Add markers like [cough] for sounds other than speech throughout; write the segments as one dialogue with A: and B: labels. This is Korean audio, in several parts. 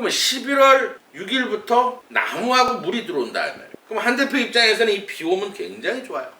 A: 그러면 11월 6일부터 나무하고 물이 들어온다. 그럼 한 대표 입장에서는 이 비 오면 굉장히 좋아요.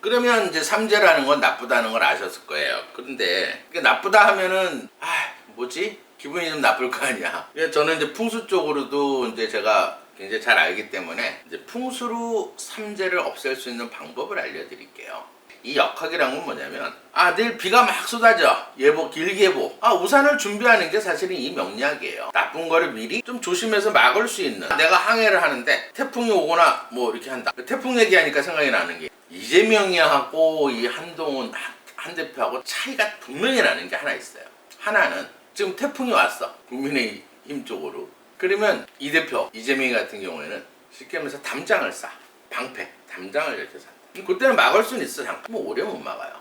A: 그러면 이제 삼재라는 건 나쁘다는 걸 아셨을 거예요. 그런데 나쁘다 하면은 아 뭐지 기분이 좀 나쁠 거 아니야. 저는 이제 풍수 쪽으로도 이제 제가 굉장히 잘 알기 때문에 이제 풍수로 삼재를 없앨 수 있는 방법을 알려드릴게요. 이 역학이란 건 뭐냐면 아 내일 비가 막 쏟아져. 예보 길게보. 아 우산을 준비하는 게 사실은 이 명리학이에요. 나쁜 거를 미리 좀 조심해서 막을 수 있는. 내가 항해를 하는데 태풍이 오거나 뭐 이렇게 한다. 태풍 얘기하니까 생각이 나는 게 이재명이하고 이 한동훈 한- 한 대표하고 차이가 분명히 나는 게 하나 있어요. 하나는 지금 태풍이 왔어. 국민의힘 쪽으로. 그러면 이 대표 이재명 같은 경우에는 쉽게 말해서 담장을 쌓 방패. 담장을 이렇게 쌓 그때는 막을 수는 있어 잠깐 뭐 오래 못 막아요.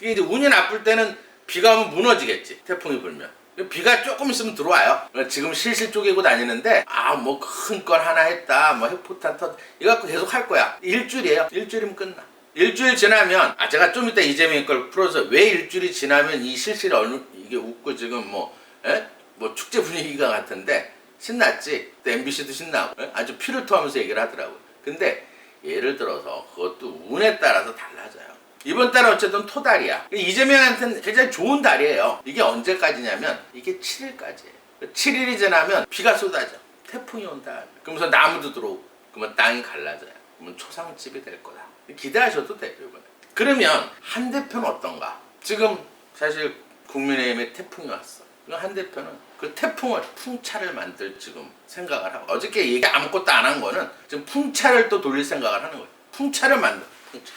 A: 이게 이제 운이 나쁠 때는 비가 오면 무너지겠지 태풍이 불면. 비가 조금 있으면 들어와요. 지금 실실 쪼개고 다니는데 아 뭐 큰 건 하나 했다 뭐 핵포탄 터 이거 갖고 계속 할 거야. 일주일이에요. 일주일이면 끝나. 일주일 지나면 아 제가 좀 이따 이재명 걸 풀어서 왜 일주일이 지나면 이 실실 어느 이게 웃고 지금 뭐 에? 뭐 축제 분위기가 같은데 신났지? 또 MBC도 신나고 에? 아주 피를 토하면서 얘기를 하더라고요. 근데 예를 들어서 그것도 운에 따라서 달라져요. 이번 달은 어쨌든 토달이야. 이재명한테는 굉장히 좋은 달이에요. 이게 언제까지냐면 이게 7일까지예요. 7일이 지나면 비가 쏟아져. 태풍이 온다. 그러면서 나무도 들어오고 그러면 땅이 갈라져요. 그러면 초상집이 될 거다. 기대하셔도 돼요. 이번에. 그러면 한 대표는 어떤가? 지금 사실 국민의힘에 태풍이 왔어. 그한 대표는 그 태풍을 풍차를 만들 지금 생각을 하고 어저께 얘기 아무것도 안 한 거는 지금 풍차를 또 돌릴 생각을 하는 거예요. 풍차를 만들 풍차.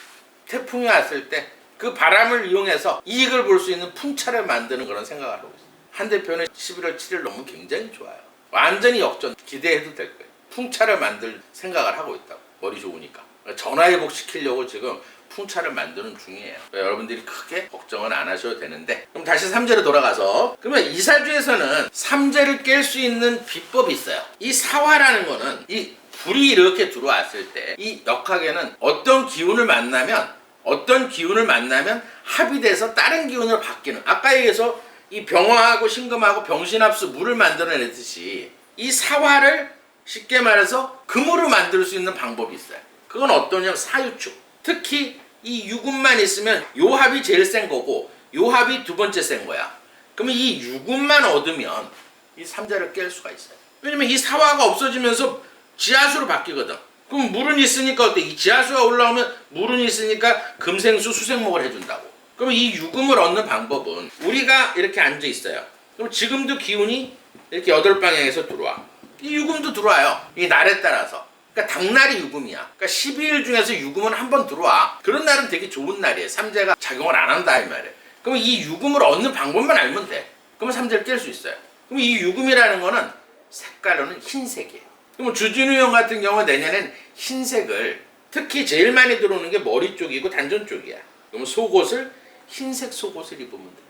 A: 태풍이 왔을 때 그 바람을 이용해서 이익을 볼 수 있는 풍차를 만드는 그런 생각을 하고 있어요. 한 대표는 11월 7일 넘으면 굉장히 좋아요. 완전히 역전 기대해도 될 거예요. 풍차를 만들 생각을 하고 있다고 머리 좋으니까 전화위복 시키려고 지금 풍차를 만드는 중이에요. 그러니까 여러분들이 크게 걱정은 안 하셔도 되는데 그럼 다시 삼재로 돌아가서 그러면 이사주에서는 삼재를 깰 수 있는 비법이 있어요. 이 사화라는 거는 이 불이 이렇게 들어왔을 때 이 역학에는 어떤 기운을 만나면 어떤 기운을 만나면 합이 돼서 다른 기운으로 바뀌는 아까 얘기해서 이 병화하고 신금하고 병신합수 물을 만들어내듯이 이 사화를 쉽게 말해서 금으로 만들 수 있는 방법이 있어요. 그건 어떠냐 사유축. 특히 이 유금만 있으면 요 합이 제일 센 거고 요 합이 두 번째 센 거야. 그러면 이 유금만 얻으면 이 삼자를 깰 수가 있어요. 왜냐면 이 사화가 없어지면서 지하수로 바뀌거든. 그럼 물은 있으니까 어때? 이 지하수가 올라오면 물은 있으니까 금생수 수생목을 해준다고. 그럼 이 유금을 얻는 방법은 우리가 이렇게 앉아 있어요. 그럼 지금도 기운이 이렇게 여덟 방향에서 들어와. 이 유금도 들어와요. 이 날에 따라서. 그러니까 당날이 유금이야. 그러니까 12일 중에서 유금은 한 번 들어와. 그런 날은 되게 좋은 날이에요. 삼재가 작용을 안 한다 이 말이에요. 그러면 이 유금을 얻는 방법만 알면 돼. 그러면 삼재를 깰 수 있어요. 그럼 이 유금이라는 거는 색깔로는 흰색이에요. 그럼 주진우 형 같은 경우는 내년엔 흰색을 특히 제일 많이 들어오는 게 머리 쪽이고 단전 쪽이야. 그러면 속옷을 흰색 속옷을 입으면 돼.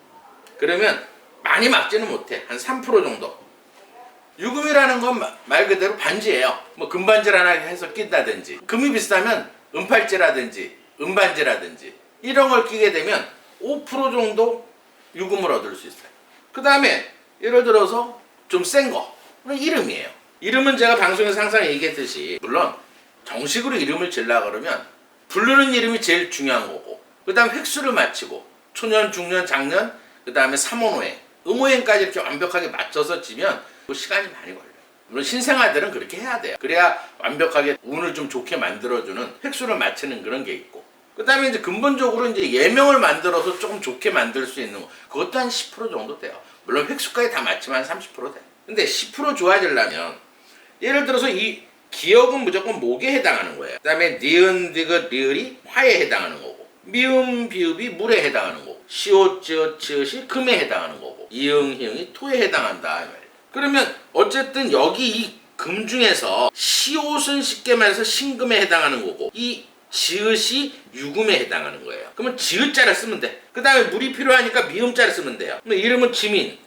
A: 그러면 많이 막지는 못해. 한 3% 정도. 유금이라는 건 말 그대로 반지예요. 뭐 금반지를 하나 해서 낀다든지 금이 비싸면 은팔찌라든지 은반지라든지 이런 걸 끼게 되면 5% 정도 유금을 얻을 수 있어요. 그 다음에 예를 들어서 좀 센 거. 이름이에요. 이름은 제가 방송에서 항상 얘기했듯이 물론 정식으로 이름을 질라 그러면 부르는 이름이 제일 중요한 거고 그 다음 획수를 맞추고 초년, 중년, 장년 그 다음에 삼원오행 음오행까지 이렇게 완벽하게 맞춰서 지면 그 시간이 많이 걸려요. 물론 신생아들은 그렇게 해야 돼요. 그래야 완벽하게 운을 좀 좋게 만들어주는 획수를 맞추는 그런 게 있고. 그 다음에 이제 근본적으로 이제 예명을 만들어서 조금 좋게 만들 수 있는 거. 그것도 한 10% 정도 돼요. 물론 획수까지 다한30% 돼. 근데 10% 좋아지려면 예를 들어서 이 기억은 무조건 목에 해당하는 거예요. 그 다음에 니은, 디귿, 리을이 화에 해당하는 거고 미음, 비읍이 물에 해당하는 거고 시옷, 지읒, 치읓이 금에 해당하는 거고 이응, 희응이 토에 해당한다. 그러면 어쨌든 여기 이 금 중에서 시옷은 쉽게 말해서 신금에 해당하는 거고 이 지읒이 유금에 해당하는 거예요. 그러면 지읒자를 쓰면 돼. 그 다음에 물이 필요하니까 미음자를 쓰면 돼요. 이름은 지민.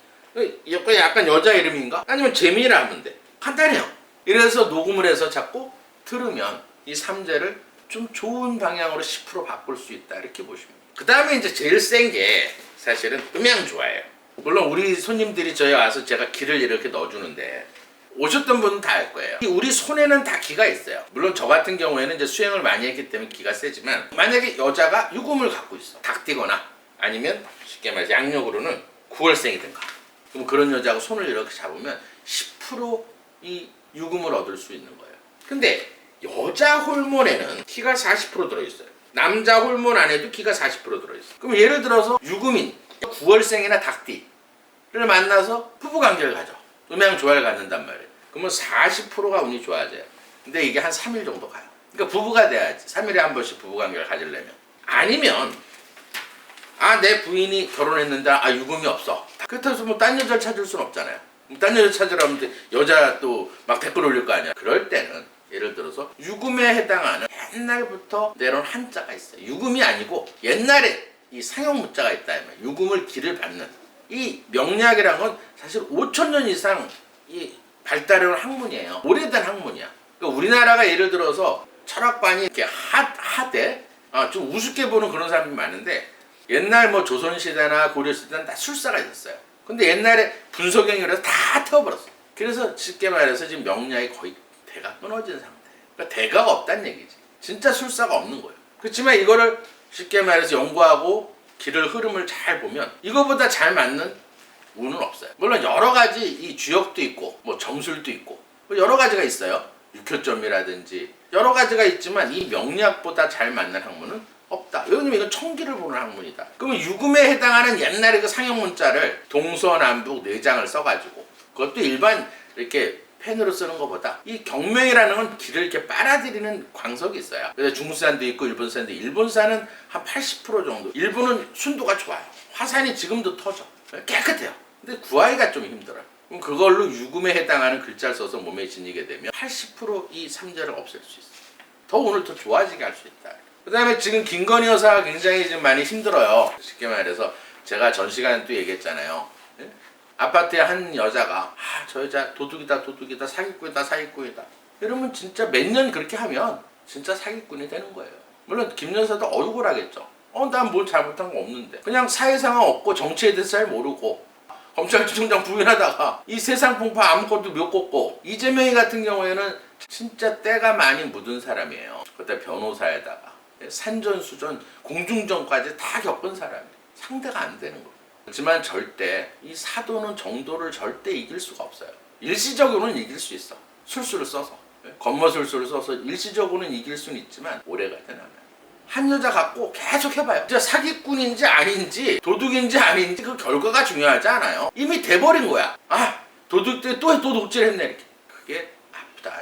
A: 약간, 약간 여자 이름인가? 아니면 재민이라 하면 돼. 간단해요. 이래서 녹음을 해서 자꾸 들으면 이 삼재를 좀 좋은 방향으로 10% 바꿀 수 있다 이렇게 보시면 그 다음에 이제 제일 센 게 사실은 음양 좋아해요 물론 우리 손님들이 저희 와서 제가 기를 이렇게 넣어주는데 오셨던 분은 다 알 거예요. 이 우리 손에는 다 기가 있어요. 물론 저 같은 경우에는 이제 수행을 많이 했기 때문에 기가 세지만 만약에 여자가 유금을 갖고 있어. 닭띠거나 아니면 쉽게 말해서 양력으로는 9월생이든가 그럼 그런 여자하고 손을 이렇게 잡으면 10%이 유금을 얻을 수 있는 거예요. 근데 여자 호르몬에는 키가 40% 들어있어요. 남자 호르몬 안에도 키가 40% 들어있어요. 그럼 예를 들어서 유금인 9월생이나 닭띠를 만나서 부부 관계를 가져. 음양 조화를 갖는단 말이에요. 그러면 40%가 운이 좋아져요. 근데 이게 한 3일 정도 가요. 그러니까 부부가 돼야지. 3일에 한 번씩 부부 관계를 가지려면. 아니면 아 내 부인이 결혼했는데 아 유금이 없어. 그렇다고 해서 뭐딴 여자를 찾을 순 없잖아요. 뭐딴 여자 찾으라면 여자 또 막 댓글 올릴 거 아니야. 그럴 때는 예를 들어서 유금에 해당하는 옛날부터 내려온 한자가 있어요. 유금이 아니고 옛날에 이 상형 문자가 있다. 유금을 기를 받는 이 명리학이란 건 사실 5천 년 이상 이 발달해온 학문이에요. 오래된 학문이야. 그러니까 우리나라가 예를 들어서 철학관이 이렇게 하, 하대 아, 좀 우습게 보는 그런 사람이 많은데 옛날 뭐 조선시대나 고려시대는 다 술사가 있었어요. 근데 옛날에 분석형이라서 다 태워버렸어. 그래서 쉽게 말해서 지금 명량이 거의 대가 끊어진 상태. 그러니까 대가가 없다는 얘기지. 진짜 술사가 없는 거예요. 그렇지만 이거를 쉽게 말해서 연구하고 길을 흐름을 잘 보면 이거보다 잘 맞는 운은 없어요. 물론 여러 가지 이 주역도 있고 뭐 정술도 있고 뭐 여러 가지가 있어요. 육효점이라든지 여러 가지가 있지만 이 명리학보다 잘 맞는 학문은 없다. 왜냐면 이건 청기를 보는 학문이다. 그러면 유금에 해당하는 옛날의 그 상형 문자를 동서남북 네 장을 써가지고 그것도 일반 이렇게 펜으로 쓰는 것보다 이 경명이라는 건 길을 이렇게 빨아들이는 광석이 있어요. 그래서 중국산도 있고 일본산도 일본산은 한 80% 정도. 일본은 순도가 좋아요. 화산이 지금도 터져. 깨끗해요. 근데 구하기가 좀 힘들어요. 그럼 그걸로 유금에 해당하는 글자를 써서 몸에 지니게 되면 80%이 삼재를 없앨 수 있어요. 더 오늘 더 좋아지게 할 수 있다. 그 다음에 지금 김건희 여사가 굉장히 좀 많이 힘들어요. 쉽게 말해서 제가 전 시간에 또 얘기했잖아요. 예? 아파트에 한 여자가 아, 저 여자 도둑이다 도둑이다 사기꾼이다 사기꾼이다. 이러면 진짜 몇 년 그렇게 하면 진짜 사기꾼이 되는 거예요. 물론 김 여사도 억울하겠죠. 어, 난 뭘 잘못한 거 없는데. 그냥 사회상황 없고 정치에 대해서 잘 모르고 검찰총장 부인하다가 이 세상 풍파 아무것도 못 걷고 이재명이 같은 경우에는 진짜 때가 많이 묻은 사람이에요. 그때 변호사에다가 산전수전 공중전까지 다 겪은 사람이에요. 상대가 안 되는 거예요. 그렇지만 절대 이 사도는 정도를 절대 이길 수가 없어요. 일시적으로는 이길 수 있어. 술수를 써서 겉멋술수를 써서 일시적으로는 이길 수는 있지만 오래가 되나면 한 여자 갖고 계속 해봐요. 진짜 사기꾼인지 아닌지 도둑인지 아닌지 그 결과가 중요하지 않아요. 이미 돼버린 거야. 아 도둑 때또 도둑질 했네 이렇게. 그게 아프다.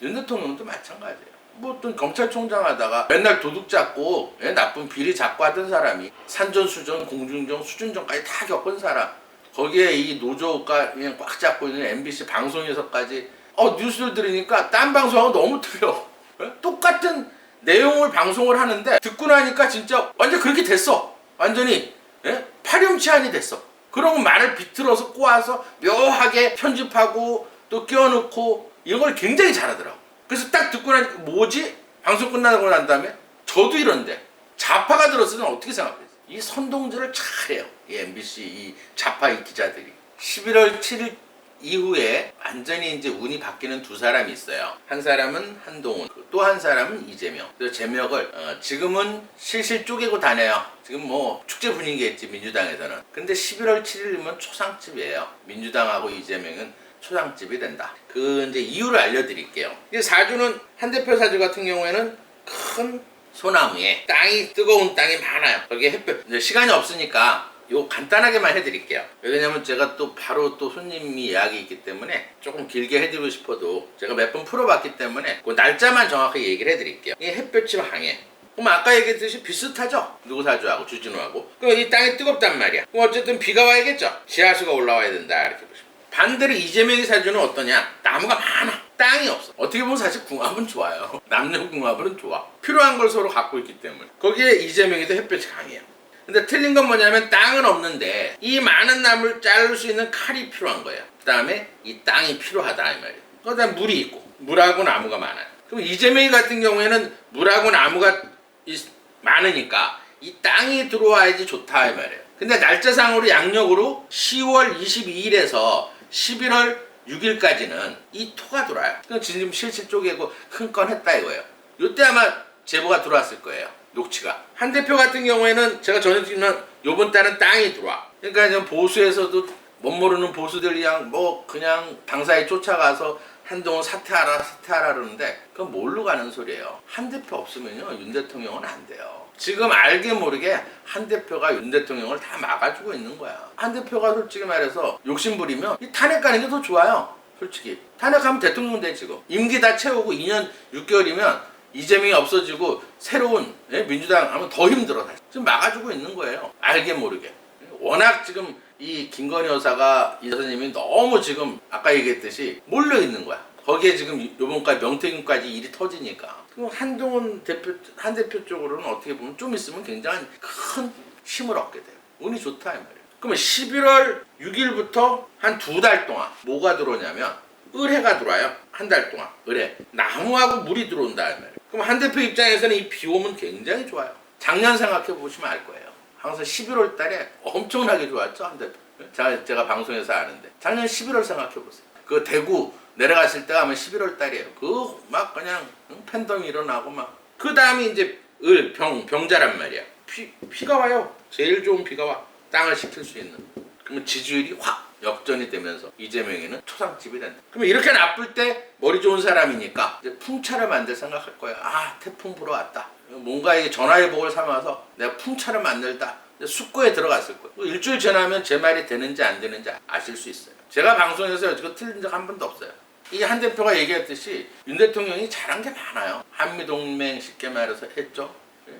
A: 윤 대통령도 마찬가지예요. 뭐 어떤 검찰총장 하다가 맨날 도둑 잡고 예, 나쁜 비리 잡고 하던 사람이 산전수전, 공중전, 수준전까지 다 겪은 사람. 거기에 이 노조가 그냥 꽉 잡고 있는 MBC 방송에서까지 어 뉴스를 들으니까 딴 방송하고 너무 틀려. 예? 똑같은 내용을 방송을 하는데 듣고 나니까 진짜 완전 그렇게 됐어. 완전히 예? 파렴치한이 됐어. 그런 말을 비틀어서 꼬아서 묘하게 편집하고 또 끼워넣고 이런 걸 굉장히 잘하더라고. 그래서 딱 듣고 나니까 뭐지? 방송 끝나고 난 다음에 저도 이런데 좌파가 들었으면 어떻게 생각했어요? 이 선동질을 잘해요. 이 MBC 이 좌파 이 기자들이. 11월 7일 이후에 완전히 이제 운이 바뀌는 두 사람이 있어요. 한 사람은 한동훈, 또 한 사람은 이재명. 그래서 제명을 어, 지금은 실실 쪼개고 다녀요. 지금 뭐 축제 분위기겠지 민주당에서는. 근데 11월 7일이면 초상집이에요. 민주당하고 이재명은 초상집이 된다. 그 이제 이유를 알려드릴게요. 이제 사주는 한 대표 사주 같은 경우에는 큰 소나무에 땅이 뜨거운 땅이 많아요. 거기에 햇볕. 이제 시간이 없으니까 이거 간단하게만 해드릴게요. 왜냐면 제가 또 바로 또 손님이 예약이 있기 때문에 조금 길게 해드리고 싶어도 제가 몇 번 풀어봤기 때문에 그 날짜만 정확하게 얘기를 해드릴게요. 이 햇볕이 방해. 그럼 아까 얘기했듯이 비슷하죠? 누구 사주하고 주진우하고. 그럼 이 땅이 뜨겁단 말이야. 그럼 어쨌든 비가 와야겠죠? 지하수가 올라와야 된다. 이렇게 보시면. 반대로 이재명의 사주는 어떠냐? 나무가 많아. 땅이 없어. 어떻게 보면 사실 궁합은 좋아요. [laughs] 남녀 궁합은 좋아. 필요한 걸 서로 갖고 있기 때문에. 거기에 이재명이도 햇볕이 강해요. 근데 틀린 건 뭐냐면 땅은 없는데 이 많은 나무를 자를 수 있는 칼이 필요한 거예요. 그 다음에 이 땅이 필요하다 이 말이에요. 그다음 물이 있고 물하고 나무가 많아요. 그럼 이재명이 같은 경우에는 물하고 나무가 이- 많으니까 이 땅이 들어와야지 좋다 이 말이에요. 근데 날짜상으로 양력으로 10월 22일에서 11월 6일까지는 이 토가 돌아요. 그럼 지금 실실 쪼개고 큰건 했다 이거예요. 요때 아마 제보가 들어왔을 거예요. 녹취가. 한 대표 같은 경우에는 제가 전해드리면 요번 달은 땅이 들어와. 그러니까 이제 보수에서도 못 모르는 보수들이 그냥 뭐 그냥 당사에 쫓아가서 한동훈 사퇴하라 사퇴하라 그러는데 그건 뭘로 가는 소리예요. 한 대표 없으면요 윤 대통령은 안 돼요. 지금 알게 모르게 한 대표가 윤 대통령을 다 막아주고 있는 거야. 한 대표가 솔직히 말해서 욕심부리면 이 탄핵 가는 게 더 좋아요. 솔직히 탄핵하면 대통령 돼 지금 임기 다 채우고 2년 6개월이면 이재명이 없어지고 새로운 예, 민주당 하면 더 힘들어 사실. 지금 막아주고 있는 거예요. 알게 모르게. 워낙 지금 이 김건희 여사가 이 여사님이 너무 지금 아까 얘기했듯이 몰려 있는 거야. 거기에 지금 요번까지 명태균까지 일이 터지니까. 그럼 한동훈 대표 한 대표 쪽으로는 어떻게 보면 좀 있으면 굉장히 큰 힘을 얻게 돼요. 운이 좋다 이 말이에요. 그러면 11월 6일부터 한 두 달 동안 뭐가 들어오냐면 을해가 들어와요. 한 달 동안 을해. 나무하고 물이 들어온다 이 말이에요. 그럼 한 대표 입장에서는 이 비오면 굉장히 좋아요. 작년 생각해 보시면 알 거예요. 항상 11월 달에 엄청나게 좋았죠 한 대표. 제가, 제가 방송에서 아는데 작년 11월 생각해 보세요. 그 대구 내려갔을 때가 아마 11월 달이에요. 그 막 그냥 응, 팬덤이 일어나고 막. 그 다음에 이제 을, 병, 병자란 말이야. 비, 비가 와요. 제일 좋은 비가 와. 땅을 식힐 수 있는. 그러면 지지율이 확 역전이 되면서 이재명이는 초상집이 된다. 그러면 이렇게 나쁠 때 머리 좋은 사람이니까 이제 풍차를 만들 생각할 거야. 아 태풍 불어 왔다. 뭔가 이게 전화위복을 삼아서 내가 풍차를 만들다. 숙고에 들어갔을 거예요. 뭐 일주일 지나면 제 말이 되는지 안 되는지 아실 수 있어요. 제가 방송에서 여지껏 틀린 적 한 번도 없어요. 이 한 대표가 얘기했듯이 윤 대통령이 잘한 게 많아요. 한미동맹 쉽게 말해서 했죠.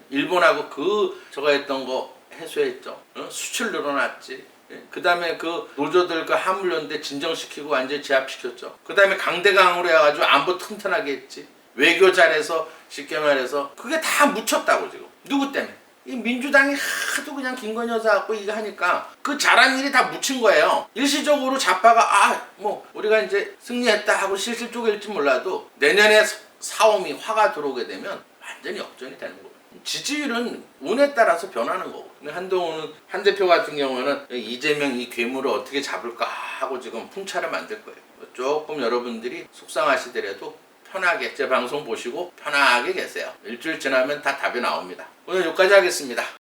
A: 일본하고 그 저거 했던 거 해소했죠. 어? 수출 늘어났지. 그 다음에 그 노조들 그 화물연대 진정시키고 완전히 제압시켰죠. 그 다음에 강대강으로 해가지고 안보 튼튼하게 했지. 외교 잘해서 쉽게 말해서 그게 다 묻혔다고 지금. 누구 때문에? 이 민주당이 하도 그냥 김건희 여사 갖고 이거 하니까 그 잘한 일이 다 묻힌 거예요. 일시적으로 자빠가 아 뭐 우리가 이제 승리했다 하고 실실 쪼갤지 몰라도 내년에 사움이 화가 들어오게 되면 완전히 역전이 되는 거예요. 지지율은 운에 따라서 변하는 거고. 한동훈은 한 대표 같은 경우는 이재명 이 괴물을 어떻게 잡을까 하고 지금 풍차를 만들 거예요. 조금 여러분들이 속상하시더라도 편하게 제 방송 보시고 편하게 계세요. 일주일 지나면 다 답이 나옵니다. 오늘 여기까지 하겠습니다.